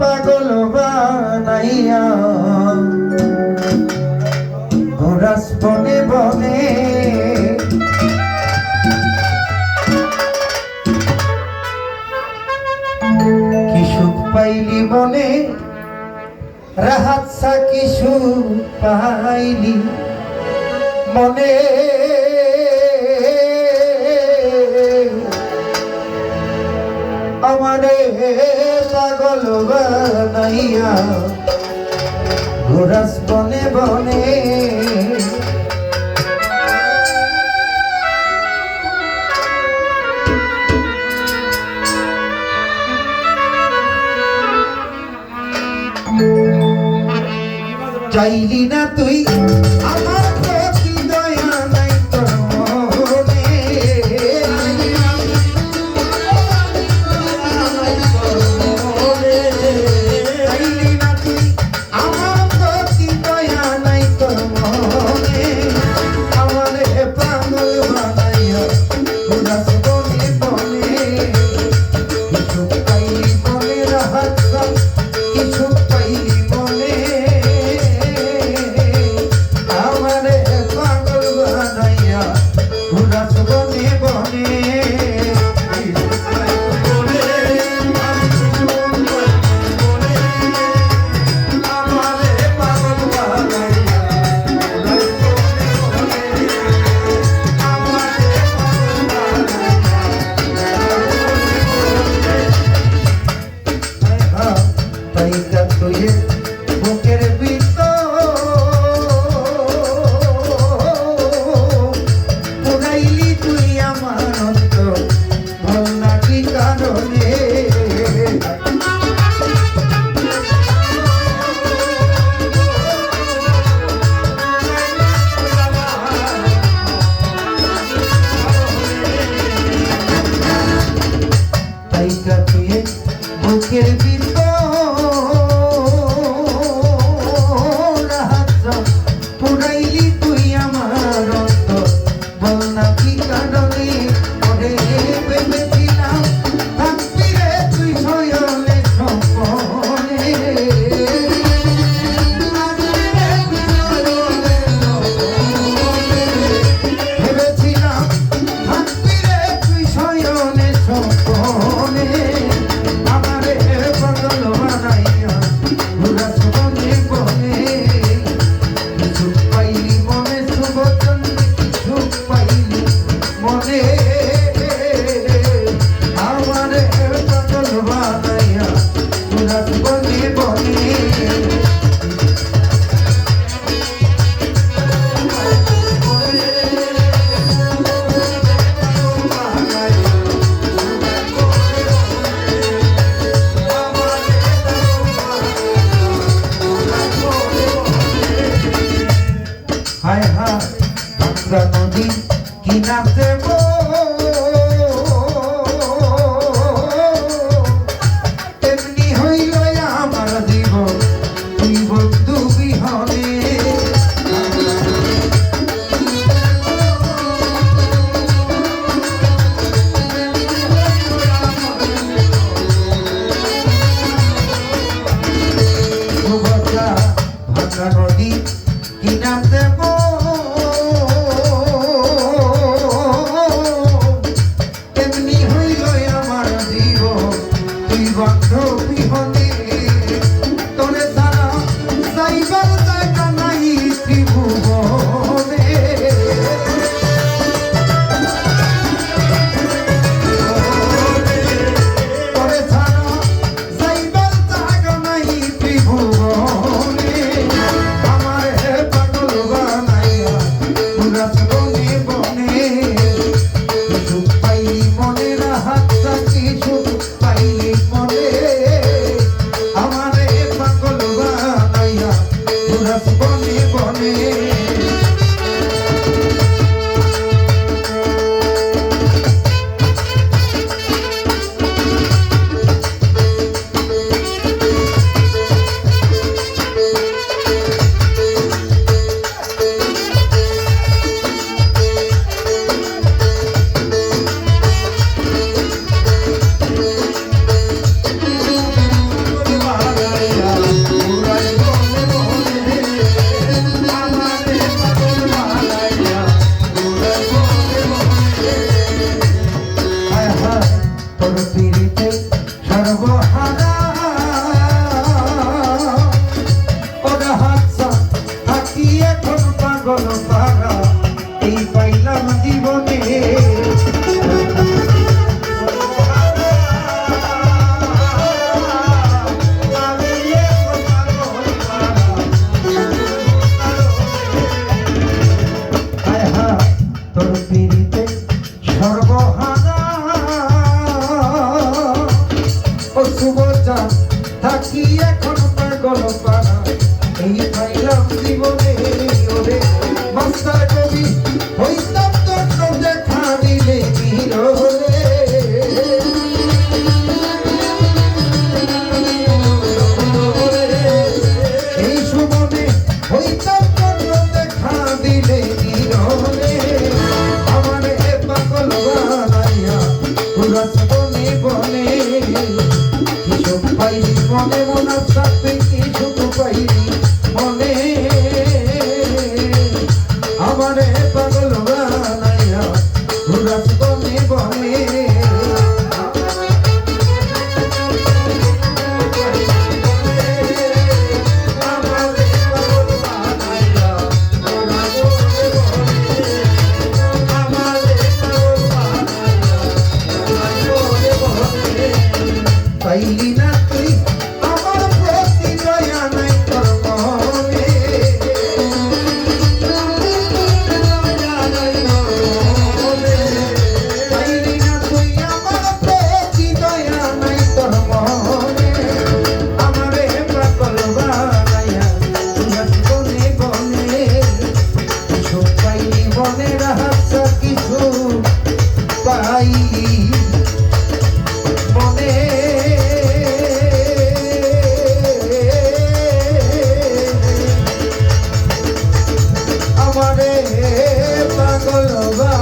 পাগল বানাইয়া। ঘোরাস বনে। বনে কি সুখ পাইলি বনে? রাহাত সাকি সুখ পাইলি। মনে আমারে পাগল বানাইয়া ঘোরাস বনে বনে। চাইলি না তুই আমার হায় হায় গঙ্গা নদী কিনাতে তেমনি হইল আমার জীবন তুই বন্ধু থাকি এখন পাগল পাড়া। এই পাইলাম জীবনে ওরে মাস্টার কবি, হইতাম তোর দেখা দিলে বিরলে এই সুমনে হইতাম তোর দেখা দিলে বিরলে আমার পাগল বানাইয়া পুরাস কিছু পাইনি মনে মনার মনের আশা কিছু পাই। মনে আমারে পাগল বা